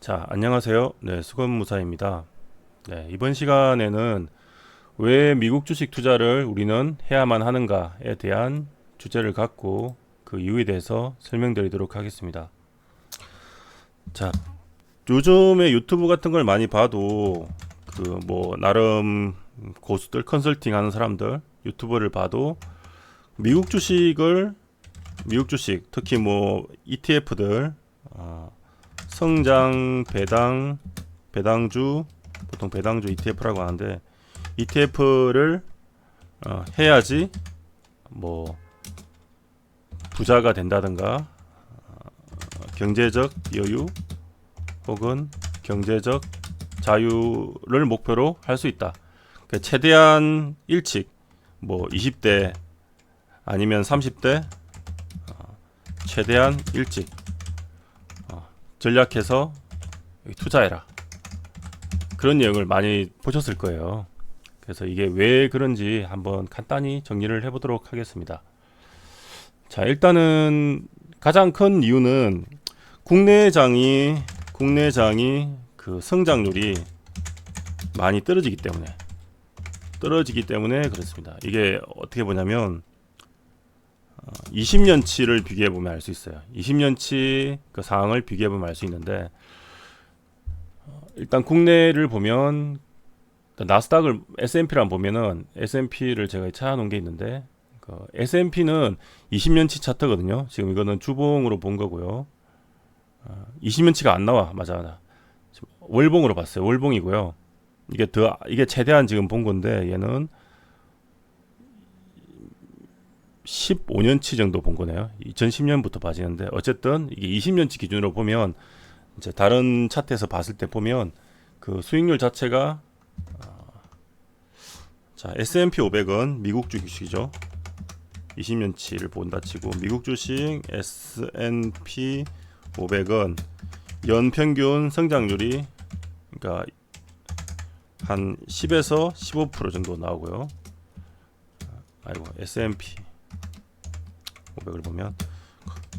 자, 안녕하세요. 네, 수건무사입니다. 네, 이번 시간에는 왜 미국 주식 투자를 우리는 해야만 하는가에 대한 주제를 갖고 그 이유에 대해서 설명드리도록 하겠습니다. 자, 요즘에 유튜브 같은 걸 많이 봐도 그 뭐 나름 고수들 컨설팅 하는 사람들 유튜버를 봐도 미국 주식을 미국 주식 특히 뭐 ETF들 어, 성장 배당 배당주 보통 배당주 ETF라고 하는데 ETF를 어, 해야지 뭐 부자가 된다든가 어, 경제적 여유 혹은 경제적 자유를 목표로 할 수 있다. 그러니까 최대한 일찍 뭐 20대 아니면 30대 어, 최대한 일찍 어, 전략해서 투자해라. 그런 내용을 많이 보셨을 거예요. 그래서 이게 왜 그런지 한번 간단히 정리를 해보도록 하겠습니다. 자, 일단은 가장 큰 이유는 국내장이 국내장이 그 성장률이 많이 떨어지기 때문에 떨어지기 때문에 그렇습니다. 이게 어떻게 보냐면 20년치를 비교해 보면 알 수 있어요. 20년치 그 상황을 비교해 보면 알 수 있는데 어, 일단 국내를 보면 나스닥을 S&P랑 보면은 S&P를 제가 찾아놓은 게 있는데 그 S&P는 20년치 차트거든요. 지금 이거는 주봉으로 본 거고요. 어, 20년치가 안 나와 맞아. 월봉으로 봤어요. 월봉이고요. 이게 더 이게 최대한 지금 본 건데 얘는 15년치 정도 본 거네요. 2010년부터 봐지는데 어쨌든 이게 20년치 기준으로 보면 이제 다른 차트에서 봤을 때 보면 그 수익률 자체가 어, 자 S&P 500은 미국 주식이죠. 20년치를 본다 치고 미국 주식 S&P 500은 연 평균 성장률이 그러니까 한 10에서 15% 정도 나오고요. 아이고 S&P 500을 보면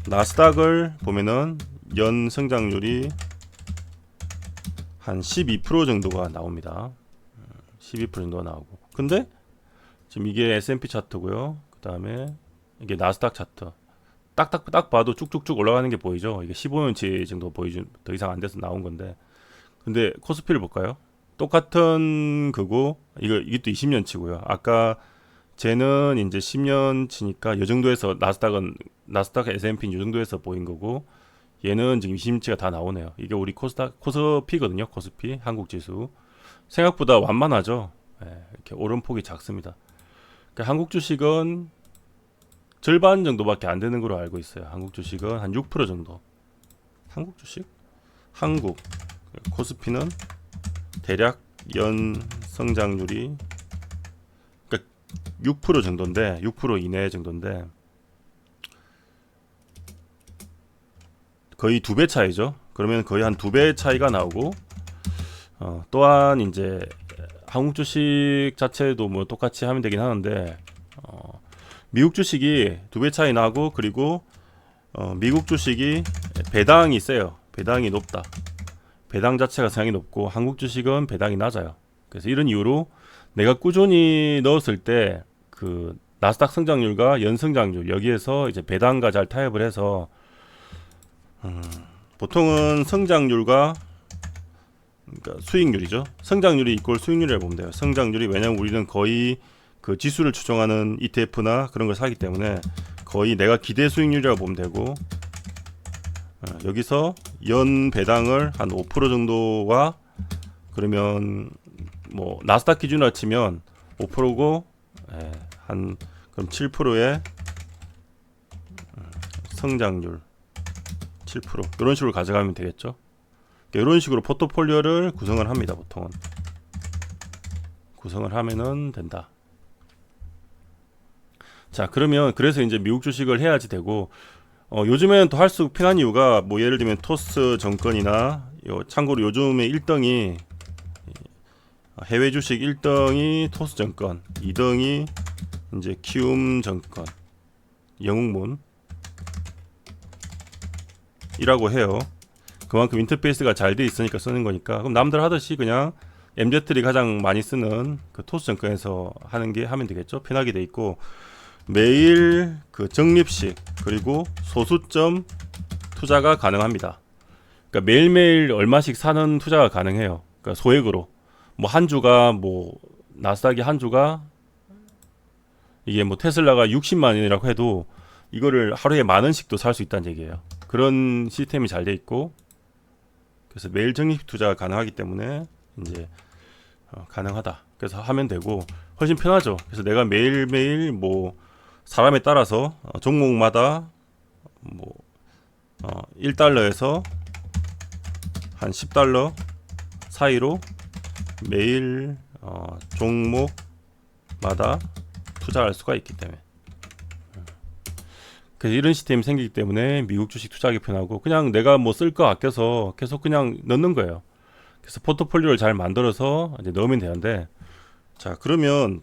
나스닥을 보면은 연 성장률이 한 12% 정도가 나옵니다. 12% 정도가 나오고. 근데 지금 이게 S&P 차트고요. 그다음에 이게 나스닥 차트. 딱딱 딱 봐도 쭉쭉쭉 올라가는 게 보이죠. 이게 15년치 정도 보이죠. 더 이상 안 돼서 나온 건데. 근데 코스피를 볼까요? 똑같은 그거 이거 이것도 20년치고요. 아까 쟤는 이제 10년 치니까 이 정도에서 나스닥은 나스닥 S&P는 이 정도에서 보인 거고 얘는 지금 20년치가 다 나오네요. 이게 우리 코스닥 코스피거든요. 코스피 한국 지수 생각보다 완만하죠. 예, 이렇게 오름폭이 작습니다. 그러니까 한국 주식은 절반 정도밖에 안 되는 걸로 알고 있어요. 한국 주식은 한 6% 정도. 한국 주식? 한국 코스피는 대략 연 성장률이 6% 정도인데 6% 이내 정도인데 거의 두 배 차이죠. 그러면 거의 한 두 배 차이가 나오고 어, 또한 이제 한국 주식 자체도 뭐 똑같이 하면 되긴 하는데 어, 미국 주식이 두 배 차이 나고 그리고 어, 미국 주식이 배당이 세요. 배당이 높다. 배당 자체가 상당히 높고 한국 주식은 배당이 낮아요. 그래서 이런 이유로 내가 꾸준히 넣었을 때 그 나스닥 성장률과 연성장률 여기에서 이제 배당과 잘 타협을 해서 음, 보통은 성장률과 그러니까 수익률이죠. 성장률이 이꼴 수익률이라고 보면 돼요. 성장률이 왜냐면 우리는 거의 그 지수를 추종하는 ETF나 그런 걸 사기 때문에 거의 내가 기대 수익률이라고 보면 되고 어, 여기서 연 배당을 한 5% 정도와 그러면 뭐 나스닥 기준으로 치면 5%고 예, 한 그럼 7%의 음, 성장률 7% 이런 식으로 가져가면 되겠죠. 이런 식으로 포트폴리오를 구성을 합니다. 보통은 구성을 하면은 된다. 자 그러면 그래서 이제 미국 주식을 해야지 되고 어, 요즘에는 또 할수록 편한 이유가 뭐 예를 들면 토스 정권이나 요, 참고로 요즘에 1등이 해외 주식 1등이 토스 정권, 2등이 이제 키움 정권, 영웅문 이라고 해요. 그만큼 인터페이스가 잘 돼 있으니까 쓰는 거니까 그럼 남들 하듯이 그냥 MZ들이 가장 많이 쓰는 그 토스 정권에서 하는 게 하면 되겠죠. 편하게 돼 있고 매일 그 적립식 그리고 소수점 투자가 가능합니다. 그러니까 매일매일 얼마씩 사는 투자가 가능해요. 그러니까 소액으로 뭐 한 주가 뭐 나스닥이 한 주가 이게 뭐 테슬라가 60만 원이라고 해도 이거를 하루에 만 원씩도 살 수 있다는 얘기예요. 그런 시스템이 잘 돼 있고 그래서 매일 적립 투자가 가능하기 때문에 이제 어, 가능하다. 그래서 하면 되고 훨씬 편하죠. 그래서 내가 매일 매일 뭐 사람에 따라서 어, 종목마다 뭐 어, 1달러에서 한 10달러 사이로 매일 어, 종목마다 투자할 수가 있기 때문에 음. 그래서 이런 시스템이 생기기 때문에 미국 주식 투자하기 편하고 그냥 내가 뭐 쓸 거 아껴서 계속 그냥 넣는 거예요. 그래서 포트폴리오를 잘 만들어서 이제 넣으면 되는데 자 그러면